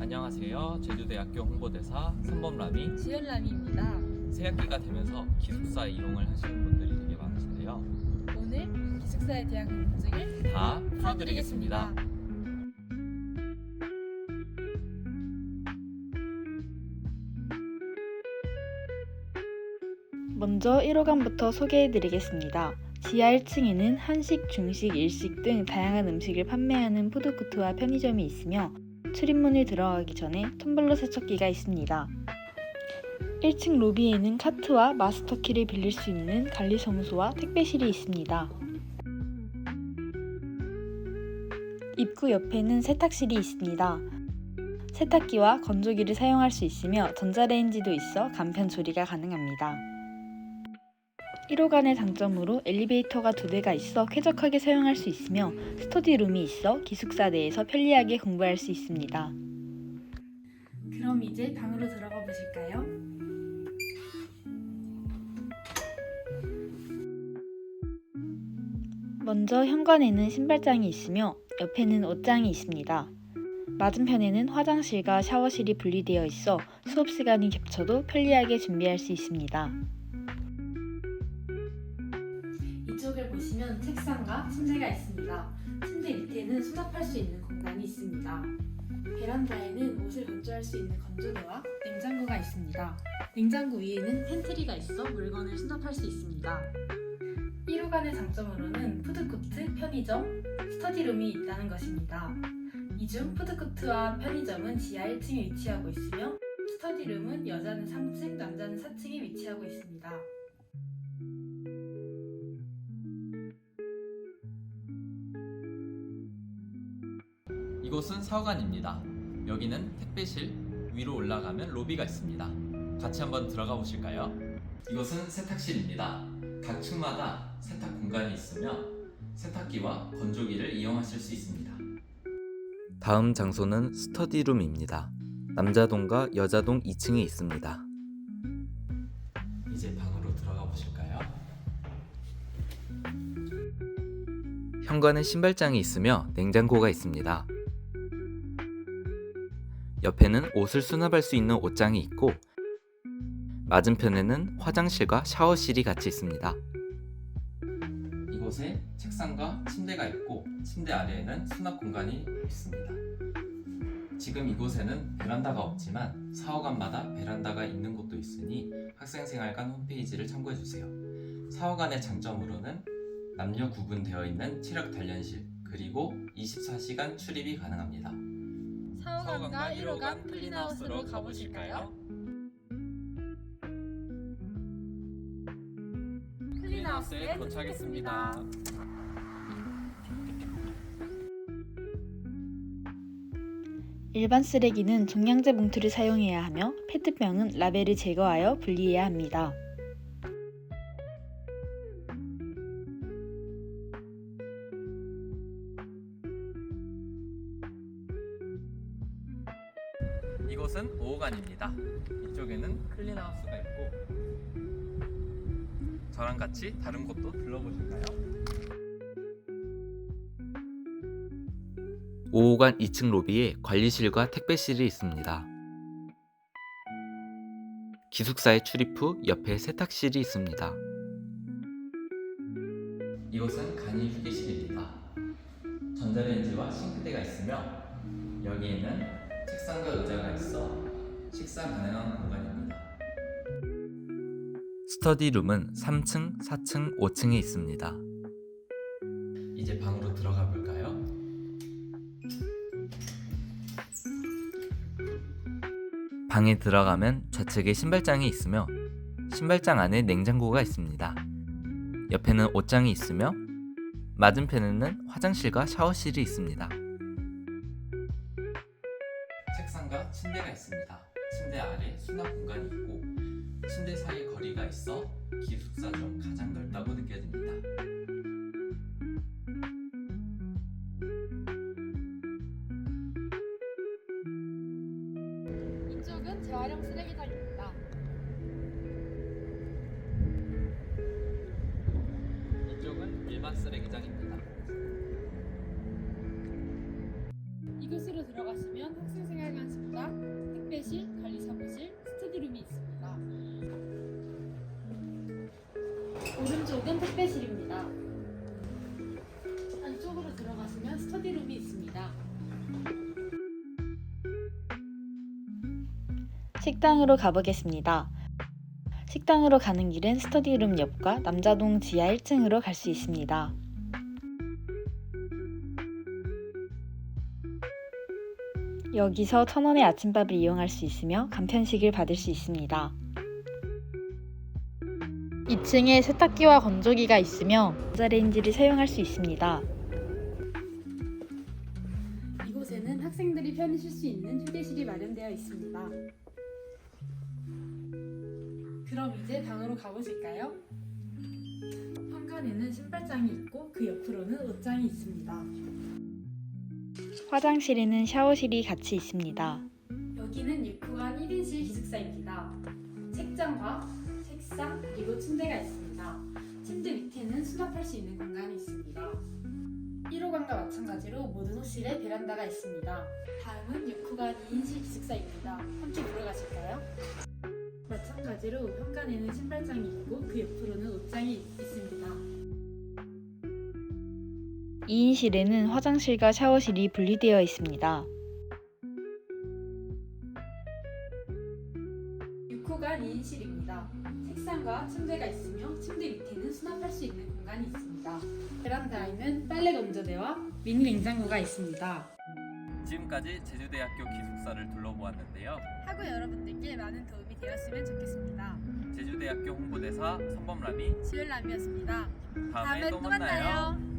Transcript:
안녕하세요. 제주대학교 홍보대사 선범람이 지연람입니다. 새학기가 되면서 기숙사 이용을 하시는 분들이 되게 많으신데요. 오늘 기숙사에 대한 궁금증을 다 풀어드리겠습니다. 먼저 1호관부터 소개해드리겠습니다. 지하 1층에는 한식, 중식, 일식 등 다양한 음식을 판매하는 푸드코트와 편의점이 있으며 출입문을 들어가기 전에 텀블러 세척기가 있습니다. 1층 로비에는 카트와 마스터키를 빌릴 수 있는 관리사무소와 택배실이 있습니다. 입구 옆에는 세탁실이 있습니다. 세탁기와 건조기를 사용할 수 있으며 전자레인지도 있어 간편 조리가 가능합니다. 1호관의 장점으로 엘리베이터가 두 대가 있어 쾌적하게 사용할 수 있으며 스터디룸이 있어 기숙사 내에서 편리하게 공부할 수 있습니다. 그럼 이제 방으로 들어가 보실까요? 먼저 현관에는 신발장이 있으며 옆에는 옷장이 있습니다. 맞은편에는 화장실과 샤워실이 분리되어 있어 수업 시간이 겹쳐도 편리하게 준비할 수 있습니다. 보시면 책상과 침대가 있습니다. 침대 밑에는 수납할 수 있는 공간이 있습니다. 베란다에는 옷을 건조할 수 있는 건조대와 냉장고가 있습니다. 냉장고 위에는 팬트리가 있어 물건을 수납할 수 있습니다. 1호관의 장점으로는 푸드코트, 편의점, 스터디룸이 있다는 것입니다. 이 중 푸드코트와 편의점은 지하 1층에 위치하고 있으며 스터디룸은 여자는 3층, 남자는 4층에 위치하고 있습니다. 이곳은 사후관입니다. 여기는 택배실, 위로 올라가면 로비가 있습니다. 같이 한번 들어가 보실까요? 이곳은 세탁실입니다. 각 층마다 세탁 공간이 있으며 세탁기와 건조기를 이용하실 수 있습니다. 다음 장소는 스터디룸입니다. 남자동과 여자동 2층에 있습니다. 이제 방으로 들어가 보실까요? 현관에 신발장이 있으며 냉장고가 있습니다. 옆에는 옷을 수납할 수 있는 옷장이 있고 맞은편에는 화장실과 샤워실이 같이 있습니다. 이곳에 책상과 침대가 있고 침대 아래에는 수납 공간이 있습니다. 지금 이곳에는 베란다가 없지만 사호관마다 베란다가 있는 곳도 있으니 학생생활관 홈페이지를 참고해 주세요. 사호관의 장점으로는 남녀 구분되어 있는 체력 단련실 그리고 24시간 출입이 가능합니다. 사호관과 1호관 클린하우스로 가보실까요? 클린하우스에 도착했습니다. 일반 쓰레기는 종량제 봉투를 사용해야 하며 페트병은 라벨을 제거하여 분리해야 합니다. 이곳은 5호관입니다. 이쪽에는 클린하우스가 있고 저랑 같이 다른 곳도 둘러보실까요? 5호관 2층 로비에 관리실과 택배실이 있습니다. 기숙사에 출입 후 옆에 세탁실이 있습니다. 이곳은 간이 휴게실입니다. 전자레인지와 싱크대가 있으며 여기에는 책상과 의자가 있어 식사 가능한 공간입니다. 스터디룸은 3층, 4층, 5층에 있습니다. 이제 방으로 들어가 볼까요? 방에 들어가면 좌측에 신발장이 있으며 신발장 안에 냉장고가 있습니다. 옆에는 옷장이 있으며 맞은편에는 화장실과 샤워실이 있습니다. 상가 침대가 있습니다. 침대 아래 수납 공간이 있고 침대 사이 거리가 있어 기숙사 중 가장 넓다고 느껴집니다. 이쪽은 재활용 쓰레기장입니다. 이쪽은 일반 쓰레기장입니다. 이곳으로 들어가시면 학생생활 오른쪽은 택배실입니다. 안쪽으로 들어가시면 스터디룸이 있습니다. 식당으로 가보겠습니다. 식당으로 가는 길은 스터디룸 옆과 남자동 지하 1층으로 갈 수 있습니다. 여기서 천원의 아침밥을 이용할 수 있으며 간편식을 받을 수 있습니다. 2층에 세탁기와 건조기가 있으며 전자레인지를 사용할 수 있습니다. 이곳에는 학생들이 편히 쉴 수 있는 휴게실이 마련되어 있습니다. 그럼 이제 방으로 가보실까요? 현관에는 신발장이 있고 그 옆으로는 옷장이 있습니다. 화장실에는 샤워실이 같이 있습니다. 여기는 6구간 1인실 기숙사입니다. 책장과 책상 그리고 침대가 있습니다. 침대 밑에는 수납할 수 있는 공간이 있습니다. 1호관과 마찬가지로 모든 호실에 베란다가 있습니다. 다음은 6구간 2인실 기숙사입니다. 함께 들어가실까요? 마찬가지로 현관에는 신발장이 있고 그 옆으로는 옷장이 있습니다. 2인실에는 화장실과 샤워실이 분리되어 있습니다. 책상과 침대가 있으며 침대 밑에는 수납할 수 있는 공간이 있습니다. 베란다에는 빨래 건조대와 미니 냉장고가 있습니다. 지금까지 제주대학교 기숙사를 둘러보았는데요. 학우 여러분들께 많은 도움이 되었으면 좋겠습니다. 제주대학교 홍보대사 선범람이 지율남이었습니다. 다음에 또 만나요. 만나요.